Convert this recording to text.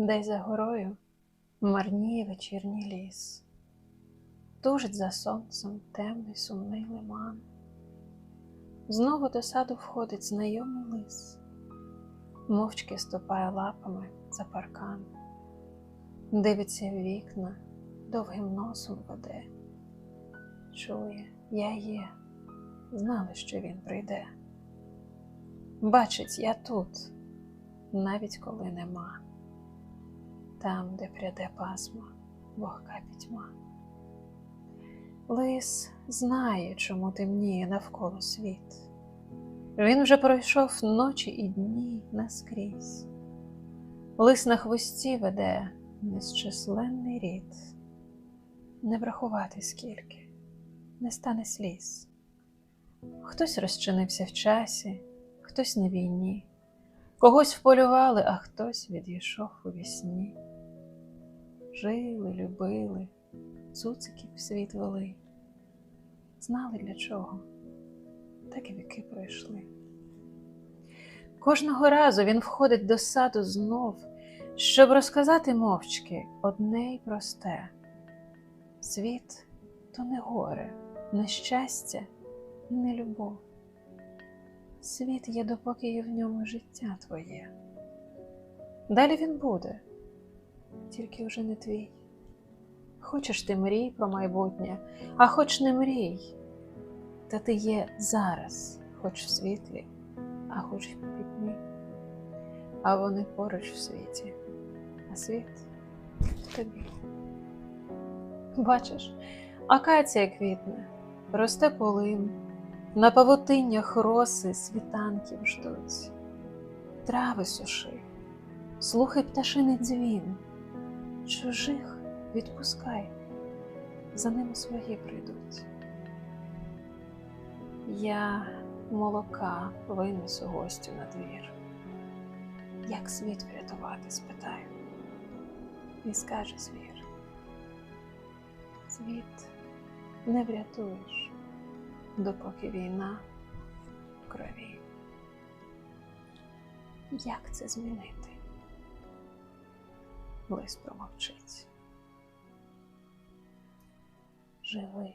Десь за горою марніє вечірній ліс, тужить за сонцем темний сумний лиман. Знову до саду входить знайомий лис, мовчки ступає лапами за паркан, дивиться в вікна, довгим носом веде, чує, я є, знали, що він прийде. Бачить, я тут, навіть коли нема, там, де пряде пасма, вогка пітьма. Лис знає, чому темніє навколо світ. Він вже пройшов ночі і дні наскрізь. Лис на хвості веде незчисленний рід. Не врахувати скільки, не стане сліз. Хтось розчинився в часі, хтось на війні, когось вполювали, а хтось відійшов у вісні. Жили, любили, цуциків світ вели. Знали для чого, так і віки пройшли. Кожного разу він входить до саду знов, щоб розказати мовчки одне й просте. Світ то не горе, не щастя не любов. Світ є, допоки є в ньому життя твоє. Далі він буде, тільки вже не твій. Хочеш ти мрій про майбутнє, а хоч не мрій, та ти є зараз, хоч в світлі, а хоч в пітьмі. А вони поруч в світі, а світ в тобі. Бачиш, акація квітне, росте полин, на павутиннях роси світанків ждуть. Трави суши, слухай пташиний дзвін, чужих відпускай, за ними свої прийдуть. Я молока винесу гостю на двір. Як світ врятувати, спитаю. І скаже звір. Світ не врятуєш, допоки війна в крові. Як це змінити? Лис промовчить. Живи.